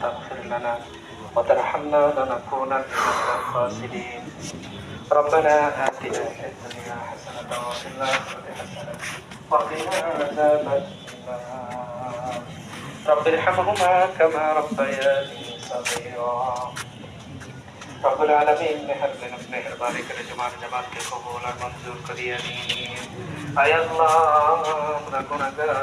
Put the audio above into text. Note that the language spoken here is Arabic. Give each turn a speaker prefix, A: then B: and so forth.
A: تغفر لنا وترحمنا لنكونن من الخاسرين ربنا آتنا في الدنيا حسنة وفي الآخرة حسنة وقنا عذاب النار رب ارحمهما كما ربياني صغيرا رب العالمين مهربان مهرباني بارك তোমার জামাতকে কবুল قبول মঞ্জুর করিয়া أي الله আল্লাহ আমরা